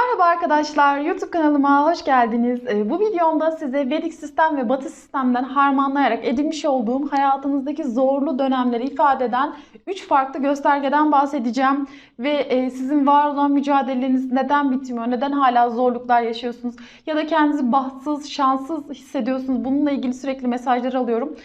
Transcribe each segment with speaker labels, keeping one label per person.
Speaker 1: Merhaba arkadaşlar, YouTube kanalıma hoş geldiniz. Ee, Bu videomda size Vedik sistem ve Batı sistemden harmanlayarak edinmiş olduğum hayatınızdaki zorlu dönemleri ifade eden 3 farklı göstergeden bahsedeceğim. Ve e, sizin var olan mücadeleleriniz neden bitmiyor, neden hala zorluklar yaşıyorsunuz ya da kendinizi bahtsız, şanssız hissediyorsunuz. Bununla ilgili sürekli mesajlar alıyorum.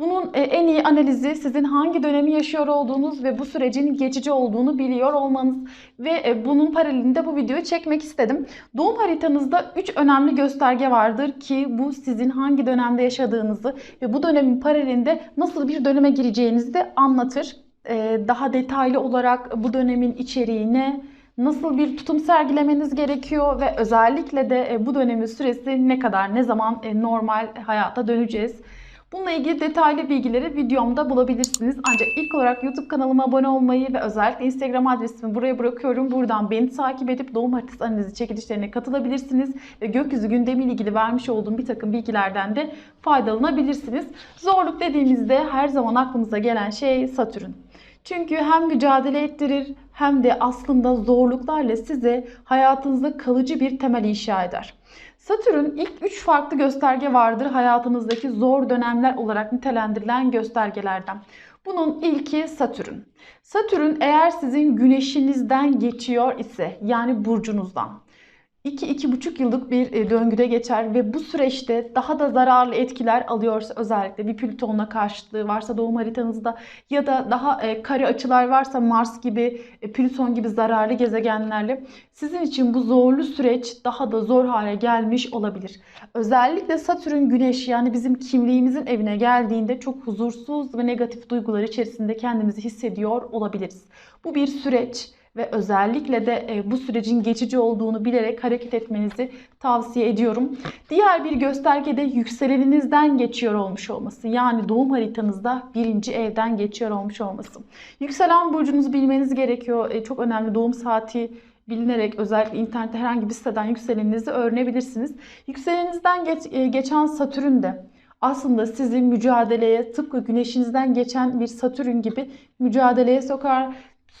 Speaker 1: Bunun e, en iyi analizi sizin hangi dönemi yaşıyor olduğunuz ve bu sürecin geçici olduğunu biliyor olmanız ve e, bunun paralelinde bu videoyu çekmek istedim. Doğum haritanızda 3 önemli gösterge vardır ki bu sizin hangi dönemde yaşadığınızı ve bu dönemin paralelinde nasıl bir döneme gireceğinizi de anlatır. E, Daha detaylı olarak bu dönemin içeriğine nasıl bir tutum sergilemeniz gerekiyor ve özellikle de bu dönemin süresi ne kadar, ne zaman normal hayata döneceğiz. Bununla ilgili detaylı bilgileri videomda bulabilirsiniz. Ancak ilk olarak YouTube kanalıma abone olmayı ve özellikle Instagram adresimi buraya bırakıyorum. Buradan beni takip edip doğum haritası analizi çekilişlerine katılabilirsiniz. Ve gökyüzü gündemiyle ilgili vermiş olduğum bir takım bilgilerden de faydalanabilirsiniz. Zorluk dediğimizde her zaman aklımıza gelen şey Satürn. Çünkü hem mücadele ettirir hem de aslında zorluklarla size hayatınızda kalıcı bir temel inşa eder. Satürn ilk 3 farklı gösterge vardır hayatınızdaki zor dönemler olarak nitelendirilen göstergelerden. Bunun ilki Satürn. Satürn eğer sizin güneşinizden geçiyor ise yani burcunuzdan 2-2,5 yıllık bir e, döngüde geçer ve bu süreçte daha da zararlı etkiler alıyorsa özellikle bir Plüton'la karşıtlığı varsa doğum haritanızda ya da daha e, kare açılar varsa Mars gibi, e, Plüton gibi zararlı gezegenlerle sizin için bu zorlu süreç daha da zor hale gelmiş olabilir. Özellikle Satürn güneş yani bizim kimliğimizin evine geldiğinde çok huzursuz ve negatif duygular içerisinde kendimizi hissediyor olabiliriz. Bu bir süreç ve özellikle de e, bu sürecin geçici olduğunu bilerek hareket etmenizi tavsiye ediyorum. Diğer bir gösterge de yükseleninizden geçiyor olmuş olması. Yani doğum haritanızda birinci evden geçiyor olmuş olması. Yükselen burcunuzu bilmeniz gerekiyor. E, Çok önemli doğum saati bilinerek özellikle internette herhangi bir siteden yükseleninizi öğrenebilirsiniz. Yükselenizden geç, e, geçen Satürn de aslında sizi mücadeleye tıpkı güneşinizden geçen bir Satürn gibi mücadeleye sokar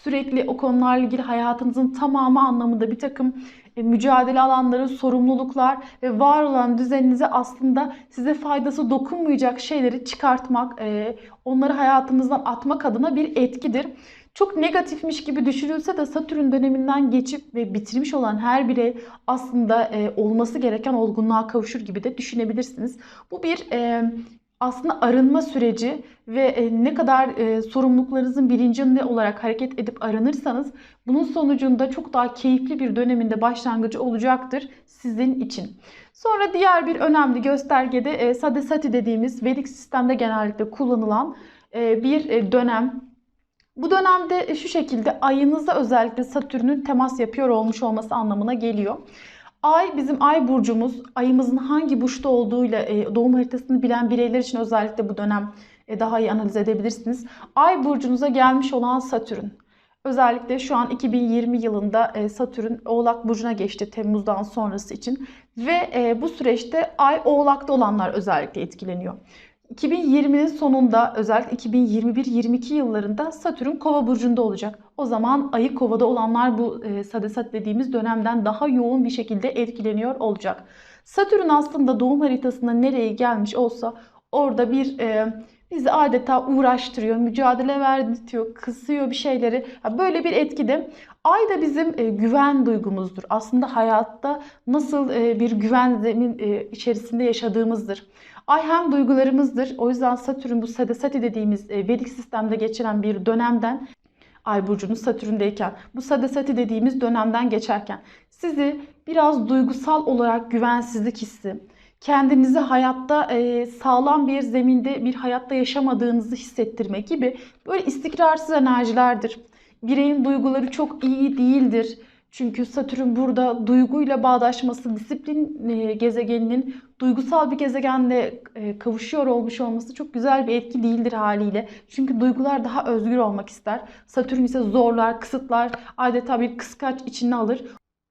Speaker 1: sürekli o konularla ilgili hayatınızın tamamı anlamında bir takım e, mücadele alanları, sorumluluklar ve var olan düzeninize aslında size faydası dokunmayacak şeyleri çıkartmak, e, onları hayatınızdan atmak adına bir etkidir. Çok negatifmiş gibi düşünülse de Satürn döneminden geçip ve bitirmiş olan her birey aslında e, olması gereken olgunluğa kavuşur gibi de düşünebilirsiniz. Bu bir aslında arınma süreci ve e, ne kadar e, sorumluluklarınızın bilincinde olarak hareket edip arınırsanız bunun sonucunda çok daha keyifli bir döneminde başlangıcı olacaktır sizin için. Sonra diğer bir önemli göstergede e, Sadesati dediğimiz Vedik sistemde genellikle kullanılan bir dönem. Bu dönemde şu şekilde ayınızda özellikle Satürn'ün temas yapıyor olmuş olması anlamına geliyor. Ay bizim ay burcumuz. Ayımızın hangi burçta olduğuyla e, doğum haritasını bilen bireyler için özellikle bu dönem e, daha iyi analiz edebilirsiniz. Ay burcunuza gelmiş olan Satürn. Özellikle şu an 2020 yılında e, Satürn Oğlak Burcu'na geçti Temmuz'dan sonrası için. Ve bu süreçte Ay Oğlak'ta olanlar özellikle etkileniyor. 2020'nin sonunda özellikle 2021-22 yıllarında Satürn Kova burcunda olacak. O zaman ayı Kova'da olanlar bu e, sadesat dediğimiz dönemden daha yoğun bir şekilde etkileniyor olacak. Satürn aslında doğum haritasında nereye gelmiş olsa orada bir e, bizi adeta uğraştırıyor, mücadele verdirtiyor, kısıyor bir şeyleri. Böyle bir etkide ay da bizim e, güven duygumuzdur. Aslında hayatta nasıl e, bir güven e, içerisinde yaşadığımızdır. Ay hem duygularımızdır. O yüzden Satürn bu Sadasati dediğimiz Vedik sistemde geçiren bir dönemden Ay burcunuz Satürn'deyken bu Sadasati dediğimiz dönemden geçerken sizi biraz duygusal olarak güvensizlik hissi, kendinizi hayatta e, sağlam bir zeminde bir hayatta yaşamadığınızı hissettirme gibi böyle istikrarsız enerjilerdir. Bireyin duyguları çok iyi değildir. Çünkü Satürn burada duyguyla bağdaşması, disiplin e, gezegeninin duygusal bir gezegenle e, kavuşuyor olmuş olması çok güzel bir etki değildir haliyle. Çünkü duygular daha özgür olmak ister. Satürn ise zorlar, kısıtlar, adeta bir kıskaç içine alır.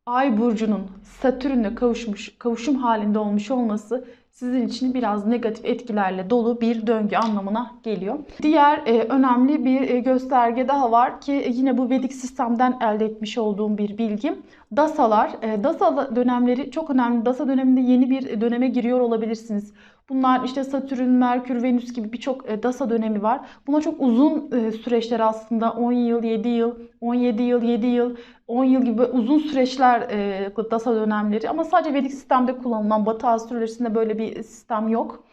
Speaker 1: Ay burcunun Satürn'le kavuşmuş, kavuşum halinde olmuş olması sizin için biraz negatif etkilerle dolu bir döngü anlamına geliyor. Diğer e, önemli bir e, gösterge daha var ki yine bu Vedik sistemden elde etmiş olduğum bir bilgi. Dasalar, e, dasa dönemleri çok önemli. Dasa döneminde yeni bir döneme giriyor olabilirsiniz. Bunlar işte Satürn, Merkür, Venüs gibi birçok e, dasa dönemi var. Buna çok uzun e, süreçler aslında 10 yıl, 7 yıl, 17 yıl, 7 yıl, 10 yıl gibi uzun süreçler e, dasa dönemleri. Ama sadece Vedik sistemde kullanılan Batı astrolojisinde böyle bir sistem yok.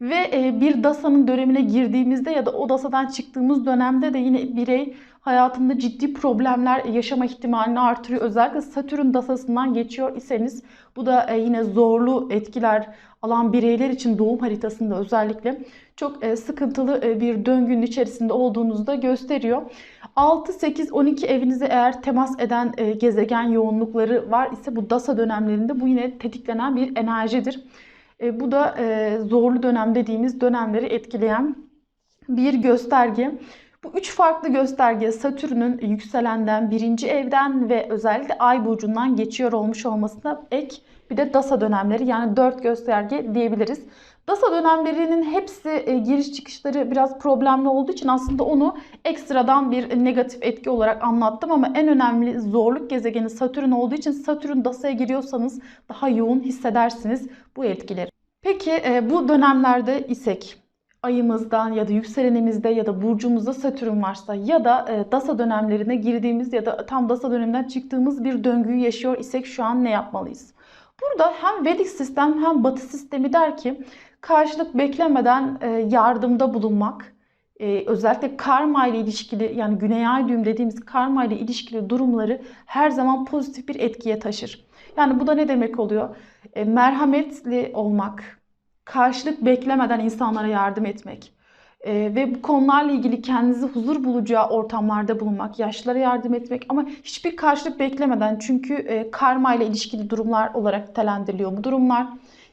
Speaker 1: Ve e, bir dasanın dönemine girdiğimizde ya da o dasadan çıktığımız dönemde de yine birey hayatında ciddi problemler yaşama ihtimalini artırıyor. Özellikle Satürn dasasından geçiyor iseniz bu da e, yine zorlu etkiler alan bireyler için doğum haritasında özellikle çok e, sıkıntılı bir döngünün içerisinde olduğunuzu da gösteriyor. 6, 8, 12 evinize eğer temas eden gezegen yoğunlukları var ise bu dasa dönemlerinde bu yine tetiklenen bir enerjidir. E, bu da e, zorlu dönem dediğimiz dönemleri etkileyen bir gösterge. Bu üç farklı gösterge Satürn'ün yükselenden birinci evden ve özellikle Ay burcundan geçiyor olmuş olmasına ek bir de Dasa dönemleri yani dört gösterge diyebiliriz. Dasa dönemlerinin hepsi e, giriş çıkışları biraz problemli olduğu için aslında onu ekstradan bir negatif etki olarak anlattım ama en önemli zorluk gezegeni Satürn olduğu için Satürn Dasa'ya giriyorsanız daha yoğun hissedersiniz bu etkileri. Peki e, bu dönemlerde isek ayımızdan ya da yükselenimizde ya da burcumuzda Satürn varsa ya da e, Dasa dönemlerine girdiğimiz ya da tam Dasa döneminden çıktığımız bir döngüyü yaşıyor isek şu an ne yapmalıyız? Burada hem Vedik sistem hem Batı sistemi der ki karşılık beklemeden e, yardımda bulunmak, e, özellikle karma ile ilişkili yani güney ay düğüm dediğimiz karma ile ilişkili durumları her zaman pozitif bir etkiye taşır. Yani bu da ne demek oluyor? E, merhametli olmak, karşılık beklemeden insanlara yardım etmek e, ve bu konularla ilgili kendinizi huzur bulacağı ortamlarda bulunmak, yaşlılara yardım etmek ama hiçbir karşılık beklemeden çünkü e, karma ile ilişkili durumlar olarak nitelendiriliyor bu durumlar.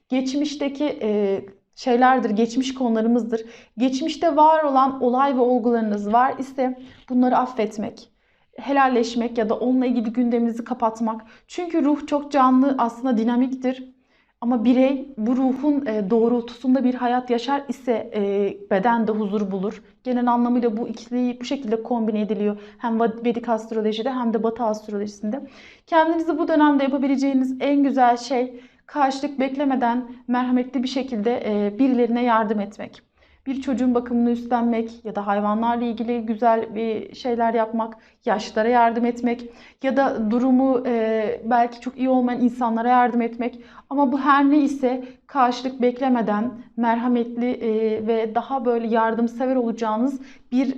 Speaker 1: Geçmişteki e, şeylerdir, geçmiş konularımızdır. Geçmişte var olan olay ve olgularınız var ise bunları affetmek, helalleşmek ya da onunla ilgili gündeminizi kapatmak. Çünkü ruh çok canlı, aslında dinamiktir. Ama birey bu ruhun e, doğrultusunda bir hayat yaşar ise e, beden de huzur bulur. Genel anlamıyla bu ikiliyi bu şekilde kombine ediliyor. Hem Vedik astrolojide hem de Batı astrolojisinde. Kendinizi bu dönemde yapabileceğiniz en güzel şey karşılık beklemeden merhametli bir şekilde e, birilerine yardım etmek. Bir çocuğun bakımını üstlenmek ya da hayvanlarla ilgili güzel bir şeyler yapmak, yaşlara yardım etmek ya da durumu e, belki çok iyi olmayan insanlara yardım etmek. Ama bu her ne ise karşılık beklemeden merhametli e, ve daha böyle yardımsever olacağınız bir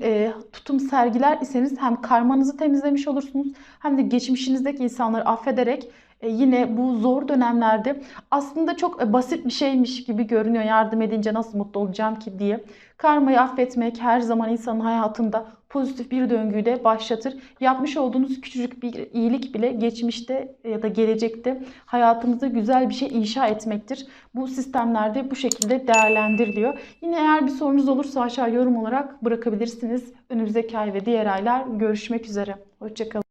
Speaker 1: tutum sergiler iseniz hem karmanızı temizlemiş olursunuz hem de geçmişinizdeki insanları affederek yine bu zor dönemlerde aslında çok e, basit bir şeymiş gibi görünüyor yardım edince nasıl mutlu olacağım ki diye. Karmayı affetmek her zaman insanın hayatında pozitif bir döngüyü de başlatır. Yapmış olduğunuz küçücük bir iyilik bile geçmişte ya da gelecekte hayatınızda güzel bir şey inşa etmektir. Bu sistemlerde bu şekilde değerlendiriliyor. Yine eğer bir sorunuz olursa aşağı yorum olarak bırakabilirsiniz. Önümüzdeki ay ve diğer aylar görüşmek üzere. Hoşçakalın.